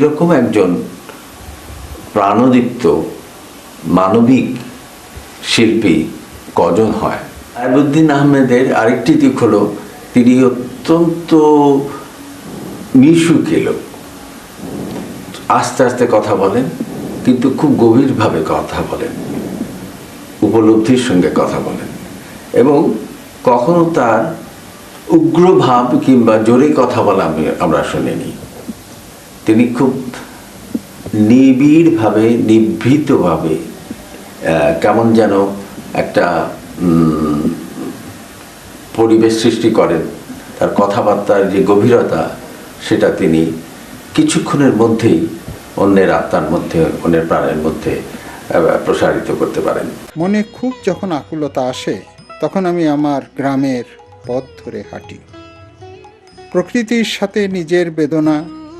রকম একজন প্রাণদীপ্ত মানবিক শিল্পী কজন হয়? আইবুদ্দিন আহমেদের আরেকটি দিক হলো, তিনি অত্যন্ত মিশুকে লোক। আস্তে আস্তে কথা বলেন, কিন্তু খুব গভীরভাবে কথা বলেন। উপলব্ধির সঙ্গে কথা বলেন। এবং কখনো তার উগ্র ভাব কিংবা জোরে কথা বলা আমি আমরা শুনিনি। তিনি খুব নিবিড়ভাবে, নিভৃতভাবে কেমন যেন একটা পরিবেশ সৃষ্টি করেন। তার কথাবার্তার যে গভীরতা, সেটা তিনি কিছুক্ষণের মধ্যেই অন্যের আত্মার মধ্যে, অন্যের প্রাণের মধ্যে প্রসারিত করতে পারেন। মনে খুব যখন আকুলতা আসে, তখন আমি আমার গ্রামের পথ ধরে হাঁটি। প্রকৃতির সাথে নিজের বেদনা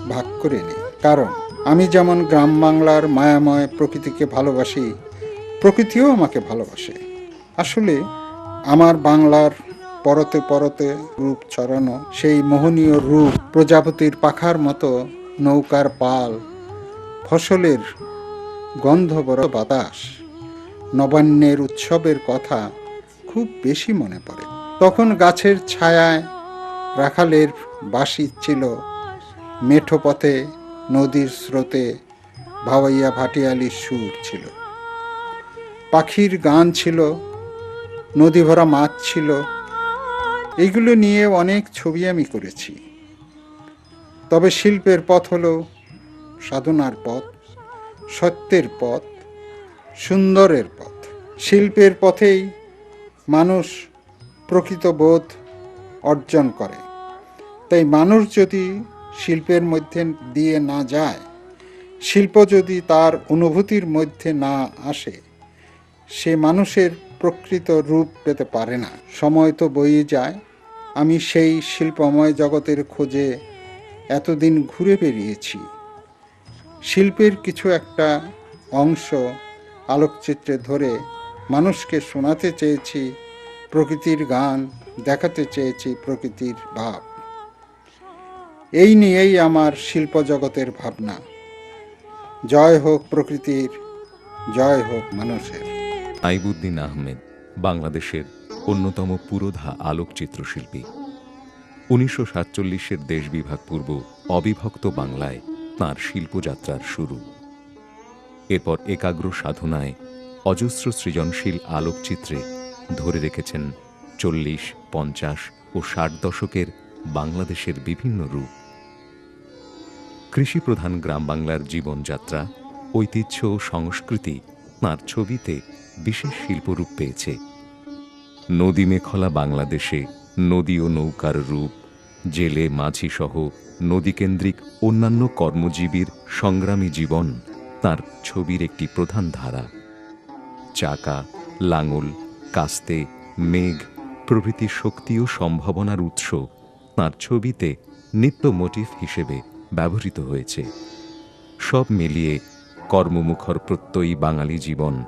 ভাগ করে নিই কারণ, আমি যেমন গ্রাম বাংলার মায়াময় প্রকৃতিকে ভালোবাসি, প্রকৃতিও আমাকে ভালোবাসে। আসলে, আমার বাংলার পরতে পরতে রূপ ছড়ানো, সেই মোহনীয় রূপ প্রজাপতির পাখার মতো নৌকার পাল, ফসলের গন্ধ বড় বাতাস, নবান্নের উৎসবের কথা খুব বেশি মনে পড়ে। তখন গাছের ছায়ায় রাখালের বাসি ছিল মেঠো পথে নদীর স্রোতে ভাওয়াইয়া ভাটিয়ালির সুর ছিল। পাখির গান ছিল নদী ভরা মাছ ছিল। এগুলো নিয়ে অনেক ছবি আমি করেছি। তবে শিল্পের পথ হলো সাধনার পথ, সত্যের পথ, সুন্দরের পথ। শিল্পের পথেই মানুষ প্রকৃত বোধ অর্জন করে। তাই মানুষ যদি শিল্পের মধ্যে দিয়ে না যায়। শিল্প যদি তার অনুভূতির মধ্যে না আসে, সে মানুষের প্রকৃত রূপ পেতে পারে না। সময় তো বয়ে যায়। আমি সেই শিল্পময় জগতের খোঁজে এতদিন ঘুরে বেরিয়েছি। শিল্পের কিছু একটা অংশ আলোকচিত্রে ধরে মানুষকে শোনাতে চেয়েছি, প্রকৃতির গান দেখাতে চেয়েছি প্রকৃতির ভাব। এই নিয়েই আমার শিল্প জগতের ভাবনা। জয় হোক প্রকৃতির, জয় হোক মানুষের। আইবুদ্দিন আহমেদ, বাংলাদেশের অন্যতম পুরোধা আলোকচিত্র শিল্পী উনিশশো সাতচল্লিশের দেশ বিভাগ পূর্ব অবিভক্ত বাংলায় তাঁর শিল্পযাত্রার শুরু। এরপর একাগ্র সাধনায় অজস্র সৃজনশীল আলোকচিত্রে ধরে রেখেছেন চল্লিশ, পঞ্চাশ ও ষাট দশকের বাংলাদেশের বিভিন্ন রূপ। কৃষিপ্রধান গ্রাম বাংলার জীবনযাত্রা, ঐতিহ্য ও সংস্কৃতি তাঁর ছবিতে বিশেষ শিল্পরূপ পেয়েছে। নদী মেখলা বাংলাদেশে নদী ও নৌকার রূপ, জেলে মাঝি সহ নদীকেন্দ্রিক অন্যান্য কর্মজীবীর সংগ্রামী জীবন তার ছবির একটি প্রধান ধারা। চাকা, লাঙল, কাস্তে, মেঘ প্রভৃতি শক্তি ও সম্ভাবনার উৎস তাঁর ছবিতে নিত্য মোটিভ হিসেবে ব্যবহৃত হয়েছে। সব মিলিয়ে কর্মমুখর প্রত্যয়ী বাঙালি জীবন।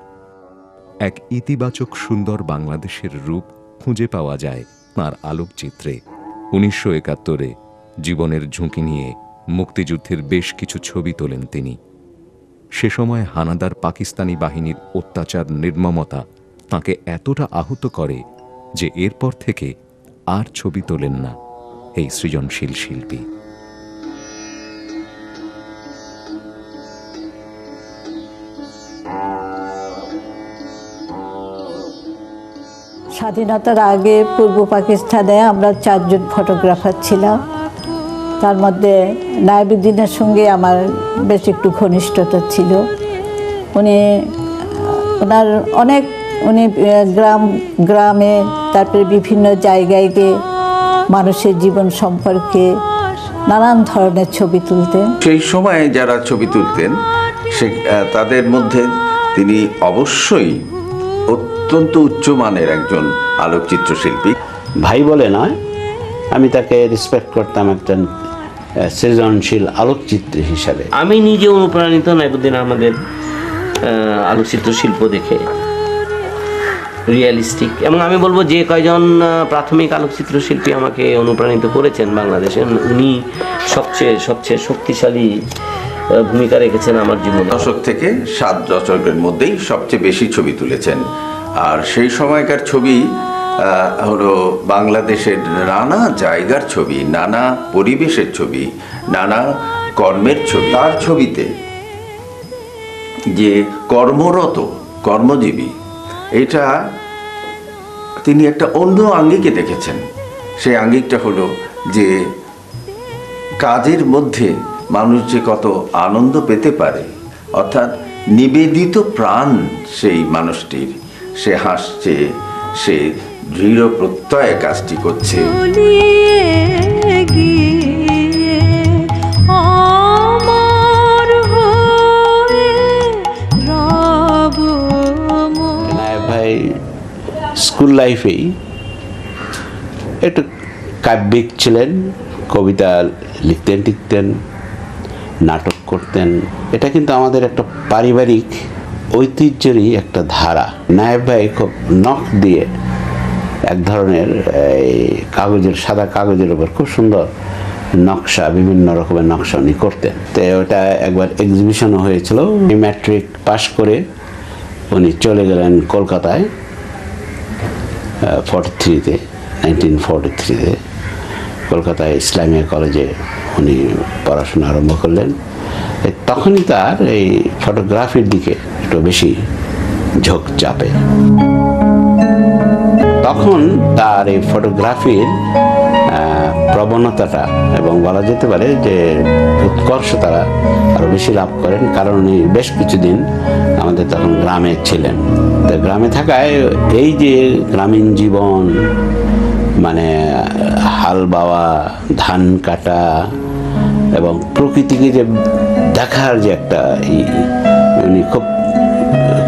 এক ইতিবাচক সুন্দর বাংলাদেশের রূপ খুঁজে পাওয়া যায় তাঁর আলোকচিত্রে। উনিশশো একাত্তরে জীবনের ঝুঁকি নিয়ে মুক্তিযুদ্ধের বেশ কিছু ছবি তোলেন তিনি। সে সময় হানাদার পাকিস্তানি বাহিনীর অত্যাচার নির্মমতা তাকে এতটা আহত করে যে এরপর থেকে আর ছবি তোলেন না এই সৃজনশীল শিল্পী। স্বাধীনতার আগে পূর্ব পাকিস্তানে আমরা চারজন ফটোগ্রাফার ছিলাম। তার মধ্যে নায়বুদ্দিনের সঙ্গে আমার বেশ একটু ঘনিষ্ঠতা ছিল। উনি, ওনার অনেক, উনি গ্রাম, গ্রামে তারপরে বিভিন্ন জায়গায় গিয়ে মানুষের জীবন সম্পর্কে নানান ধরনের ছবি তুলতেন। সেই সময়ে যারা ছবি তুলতেন, সে তাদের মধ্যে তিনি অবশ্যই অত্যন্ত উচ্চমানের একজন আলোকচিত্র শিল্পী ভাই বলে নয় আমি তাকে রেসপেক্ট করতাম একজন সৃজনশীল আলোকচিত্রী হিসাবে। আমি নিজে অনুপ্রাণিত নাইবুদ্দিন আমাদের আলোকচিত্র শিল্প দেখে রিয়েলিস্টিক এবং আমি বলব যে কয়জন প্রাথমিক আলোকচিত্র শিল্পী আমাকে অনুপ্রাণিত করেছেন বাংলাদেশে উনি সবচেয়ে সবচেয়ে শক্তিশালী ভূমিকা রেখেছেন আমার জীবনে। দশক থেকে সাত দশকের মধ্যেই সবচেয়ে বেশি ছবি তুলেছেন। আর সেই সময়কার ছবি হলো বাংলাদেশের নানা জায়গার ছবি, নানা পরিবেশের ছবি, নানা কর্মের ছবি। তার ছবিতে যে কর্মরত, কর্মজীবী, এটা তিনি একটা অন্য আঙ্গিকে দেখেছেন। সেই আঙ্গিকটা হলো যে কাজের মধ্যে মানুষ যে কত আনন্দ পেতে পারে অর্থাৎ নিবেদিত প্রাণ সেই মানুষটির সে হাসছে সে দৃঢ় প্রত্যয়ে কাজটি করছে। ভাই স্কুল লাইফেই একটু কাব্যিক ছিলেন কবিতা লিখতেন টিখতেন নাটক করতেন। এটা কিন্তু আমাদের একটা পারিবারিক ঐতিহ্যেরই একটা ধারা। নায়েব ভাই খুব নখ দিয়ে এক ধরনের এই কাগজের সাদা কাগজের উপর খুব সুন্দর নকশা বিভিন্ন রকমের নকশা উনি করতেন। তো ওটা একবার এক্সিবিশনও হয়েছিল। ম্যাট্রিক পাশ করে উনি চলে গেলেন কলকাতায় ফর্টি থ্রিতে নাইনটিন ফর্টি থ্রিতে কলকাতায় ইসলামিয়া কলেজে উনি পড়াশোনা আরম্ভ করলেন। তখনই তার এই ফটোগ্রাফির দিকে একটু বেশি ঝোঁক চাপে। তখন তার এই ফটোগ্রাফির প্রবণতাটা এবং বলা যেতে পারে যে উৎকর্ষ তারা আরও বেশি লাভ করেন। কারণ উনি বেশ কিছুদিন আমাদের তখন গ্রামে ছিলেন। তো গ্রামে থাকায় এই যে গ্রামীণ জীবন মানে হাল বাওয়া, ধান কাটা এবং প্রকৃতিকে যে দেখার যে একটা উনি খুব,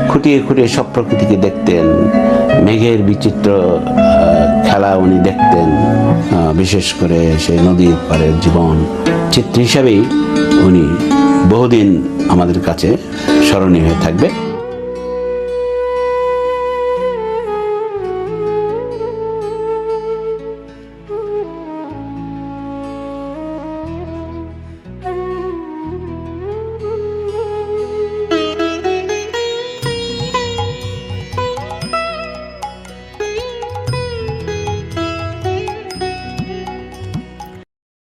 খুঁটিয়ে খুঁটিয়ে সব প্রকৃতিকে দেখতেন। মেঘের বিচিত্র খেলা উনি দেখতেন। বিশেষ করে সেই নদীর পাড়ের জীবন। চিত্র হিসাবেই উনি বহুদিন আমাদের কাছে স্মরণীয় হয়ে থাকবে।